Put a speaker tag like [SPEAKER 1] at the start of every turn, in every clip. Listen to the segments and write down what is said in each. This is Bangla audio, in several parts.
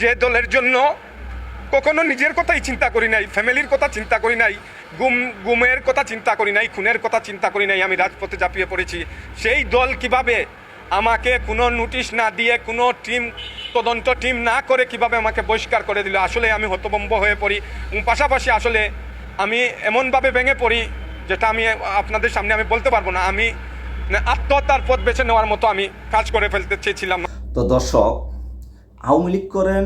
[SPEAKER 1] যে দলের জন্য কখনো নিজের কথাই চিন্তা করি নাই, ফ্যামিলির কথা চিন্তা করি নাই, গুম, গুমের কথা চিন্তা করি নাই, খুনের কথা চিন্তা করি নাই, আমি রাজপথে ঝাঁপিয়ে পড়েছি। সেই দল কীভাবে আমাকে কোনো নোটিশ না দিয়ে, কোনো টিম, তদন্ত টিম না করে কীভাবে আমাকে বহিষ্কার করে দিল? আসলে আমি হতবম্ব হয়ে পড়ি। পাশাপাশি আসলে আমি এমনভাবে ভেঙে পড়ি, যেটা আমি আপনাদের সামনে আমি বলতে পারব না। আমি আত্মহত্যার পথ বেছে নেওয়ার মতো আমি কাজ করে ফেলতে চেয়েছিলাম।
[SPEAKER 2] তো দর্শক আওয়ামী লীগ করেন,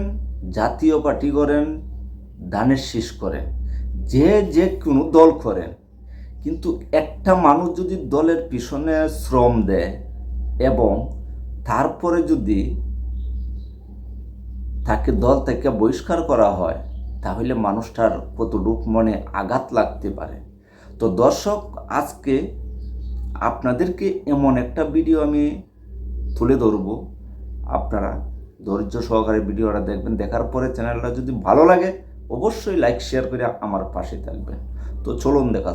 [SPEAKER 2] জাতীয় পার্টি করেন, দানের শীষ করেন, যে যে কোনো দল করেন। কিন্তু একটা মানুষ যদি দলের পিছনে শ্রম দেয় এবং তারপরে যদি তাকে দল থেকে বহিষ্কার করা হয়, তাহলে মানুষটার কতটুক মনে আঘাত লাগতে পারে। তো দর্শক, আজকে আপনাদেরকে এমন একটা ভিডিও আমি তুলে ধরবো। আপনারা ধৈর্য সহকারে ভিডিওটা দেখবেন, দেখার পরে চ্যানেলটা যদি ভালো লাগে, অবশ্যই লাইক শেয়ার করে আমার পাশে থাকবেন। তো চলুন দেখা।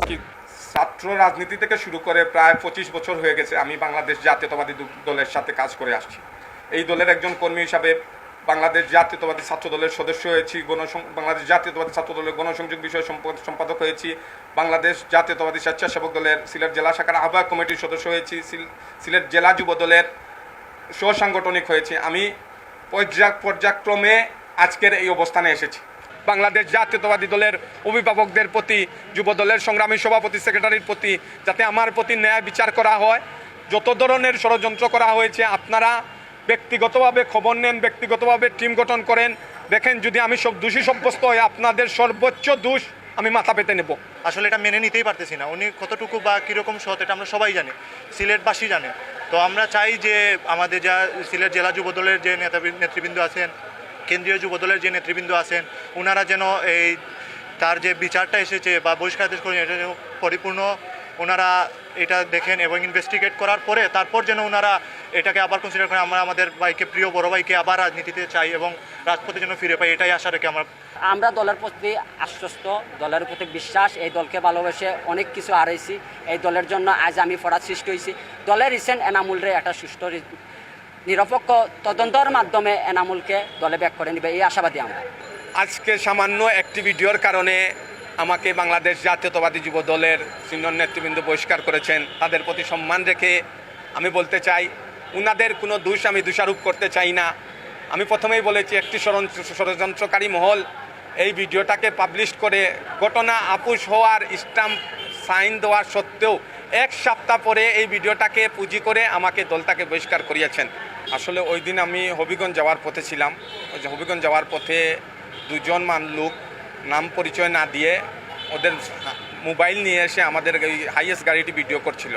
[SPEAKER 1] ছাত্র রাজনীতি থেকে শুরু করে প্রায় পঁচিশ বছর হয়ে গেছে, আমি বাংলাদেশ জাতীয়তাবাদী দলের সাথে কাজ করে আসছি। এই দলের একজন কর্মী হিসাবে বাংলাদেশ জাতীয়তাবাদী ছাত্র দলের সদস্য হয়েছি, গণসং বাংলাদেশ জাতীয়তাবাদী ছাত্র দলের গণসংযোগ বিষয় সম্প- সম্পাদক হয়েছি, বাংলাদেশ জাতীয়তাবাদী স্বেচ্ছাসেবক দলের সিলেট জেলা শাখার আহ্বায়ক কমিটির সদস্য হয়েছি সিলেট জেলা যুব দলের সহসাংগঠনিক হয়েছি। আমি পর্যায় পর্যায়ক্রমে আজকের এই অবস্থানে এসেছি। বাংলাদেশ জাতীয়তাবাদী দলের অভিভাবকদের প্রতি যুব দলের সংগ্রামী সভাপতি, সেক্রেটারির প্রতি, যাতে আমার প্রতি ন্যায় বিচার করা হয়, যত ধরনের ষড়যন্ত্র করা হয়েছে, আপনারা ব্যক্তিগতভাবে খবর নেন, ব্যক্তিগতভাবে টিম গঠন করেন। দেখেন, যদি আমি সব দোষী সাব্যস্ত হই, আপনাদের সর্বোচ্চ দোষ আমি মাথা পেতে নেব।
[SPEAKER 3] আসলে এটা মেনে নিতেই পারতেছি না। উনি কতটুকু বা কীরকম সৎ, এটা আমরা সবাই জানি। সিলেটবাসী জানে। তো আমরা চাই যে আমাদের যা সিলেট জেলা যুবদলের যে নেতা নেতৃবৃন্দ আছেন, কেন্দ্রীয় যুবদলের যে নেতৃবৃন্দ আছেন ওনারা যেন এই তার যে বিচারটা এসেছে বা বহিষ্কার আদেশ এটা পরিপূর্ণ ওনারা এটা দেখেন এবং ইনভেস্টিগেট করার পরে তারপর যেন ওনারা এটাকে আবার কনসিডার করেন আমরা আমাদের ভাইকে প্রিয় বড় ভাইকে আবার রাজনীতিতে চাই এবং রাজপথে যেন ফিরে পাই এটাই আশা রেখে আমরা
[SPEAKER 4] আমরা দলের প্রতি আশ্বস্ত দলের প্রতি বিশ্বাস এই দলকে ভালোবেসে অনেক কিছু হারাইছি। এই দলের জন্য আজ আমি ফরাত সৃষ্টি হয়েছি দলের রিসেন্ট এনামুলরে একটা সুস্থ নিরপেক্ষ তদন্তর মাধ্যমে এনামুলকে দলে ব্যাক করে নিবে এই আশাবাদী আমরা।
[SPEAKER 1] আজকে সামান্য একটি ভিডিওর কারণে আমাকে বাংলাদেশ জাতীয়তাবাদী যুব দলের সিনিয়র নেতৃবৃন্দ বহিষ্কার করেছেন। তাদের প্রতি সম্মান রেখে আমি বলতে চাই, উনাদের কোনো দোষ আমি দোষারোপ করতে চাই না। আমি প্রথমেই বলেছি, একটি ষড়যন্ত্রকারী মহল এই ভিডিওটাকে পাবলিশ করে ঘটনা আপুস হওয়ার স্টাম্প সাইন দেওয়ার সত্ত্বেও এক সপ্তাহ পরে এই ভিডিওটাকে পুঁজি করে আমাকে দলটাকে বহিষ্কার করিয়েছেন। আসলে ওই দিন আমি হবিগঞ্জ যাওয়ার পথে ছিলাম। হবিগঞ্জ যাওয়ার পথে দুজন মান লোক নাম পরিচয় না দিয়ে ওদের মোবাইল নিয়ে এসে আমাদের ওই হাইয়েস্ট গাড়িটি ভিডিও করছিল।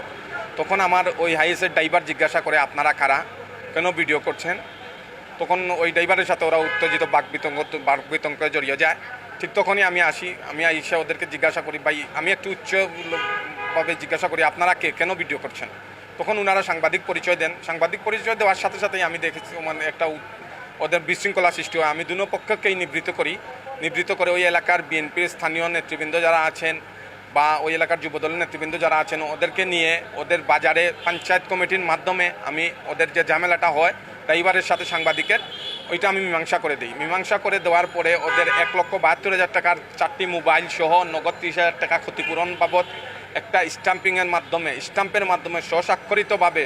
[SPEAKER 1] তখন আমার ওই হাইয়েস্টের ড্রাইভার জিজ্ঞাসা করে, আপনারা কারা? কেন ভিডিও করছেন? তখন ওই ড্রাইভারের সাথে ওরা উত্তেজিত বাক বিতঙ্গ বাক বিতঙ্কে জড়িয়ে যায়। ঠিক তখনই আমি আসি, আমি এসে ওদেরকে জিজ্ঞাসা করি, ভাই, আমি একটু উচ্চভাবে জিজ্ঞাসা করি, আপনারা কে? কেন ভিডিও করছেন? তখন ওনারা সাংবাদিক পরিচয় দেন। সাংবাদিক পরিচয় দেওয়ার সাথে সাথেই আমি দেখেছি মানে একটা ওদের বিশৃঙ্খলা সৃষ্টি হয়। আমি দুনো পক্ষকেই করি। নিবৃত্ত করে ওই এলাকার বিএনপির স্থানীয় নেতৃবৃন্দ যারা আছেন বা ওই এলাকার যুবদলের নেতৃবৃন্দ যারা আছেন, ওদেরকে নিয়ে ওদের বাজারে পঞ্চায়েত কমিটির মাধ্যমে আমি ওদের যে ঝামেলাটা হয় ড্রাইভারের সাথে সাংবাদিকের, ওইটা আমি মীমাংসা করে দিই। মীমাংসা করে দেওয়ার পরে ওদের এক লক্ষ বাহাত্তর হাজার টাকার চারটি মোবাইল সহ নগদ ত্রিশ হাজার টাকা ক্ষতিপূরণ বাবদ একটা স্টাম্পিংয়ের মাধ্যমে স্টাম্পের মাধ্যমে স্বস্বাক্ষরিতভাবে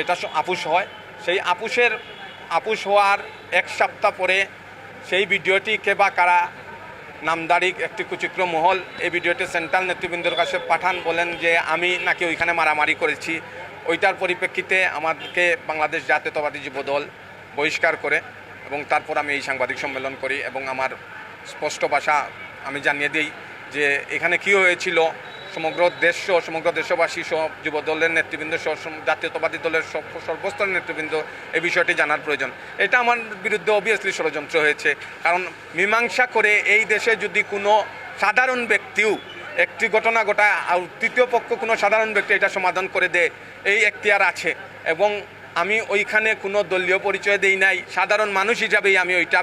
[SPEAKER 1] এটা আপুস হয়। সেই আপুসের, আপুস হওয়ার এক সপ্তাহ পরে সেই ভিডিওটি কে বা কারা নামদারি একটি কুচিত্র মহল, এই ভিডিওটি সেন্ট্রাল নেতৃবৃন্দর কাছে পাঠান বলেন যে আমি নাকি ওইখানে মারামারি করেছি। ওইটার পরিপ্রেক্ষিতে আমাদেরকে বাংলাদেশ জাতীয়তাবাদী যুব দল বহিষ্কার করে এবং তারপর আমি এই সাংবাদিক সম্মেলন করি এবং আমার স্পষ্ট ভাষা আমি জানিয়ে দিই যে এখানে কী হয়েছিল সমগ্র দেশ সহ, সমগ্র দেশবাসী সহ যুব দলের নেতৃবৃন্দ সহ জাতীয়তাবাদী দলের সর্বস্তরের নেতৃবৃন্দ এই বিষয়টি জানার প্রয়োজন। এটা আমার বিরুদ্ধে অবভিয়াসলি ষড়যন্ত্র হয়েছে। কারণ মীমাংসা করে এই দেশে যদি কোনো সাধারণ ব্যক্তিও একটি ঘটনা ঘটায়, আর তৃতীয় পক্ষ কোনো সাধারণ ব্যক্তি এটা সমাধান করে দেয়, এই এখতিয়ার আছে। এবং আমি ওইখানে কোনো দলীয় পরিচয় দেই নাই, সাধারণ মানুষ হিসাবেই আমি ওইটা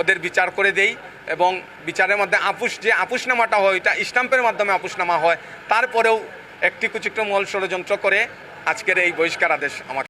[SPEAKER 1] ওদের বিচার করে দেই। এবং বিচারের মধ্যে আপুস যে আপুসনামাটা হয় ওইটা স্টাম্পের মাধ্যমে আপুসনামা হয়, তারপরেও একটি কুচিক্রমল ষড়যন্ত্র করে আজকের এই বহিষ্কার আদেশ আমাকে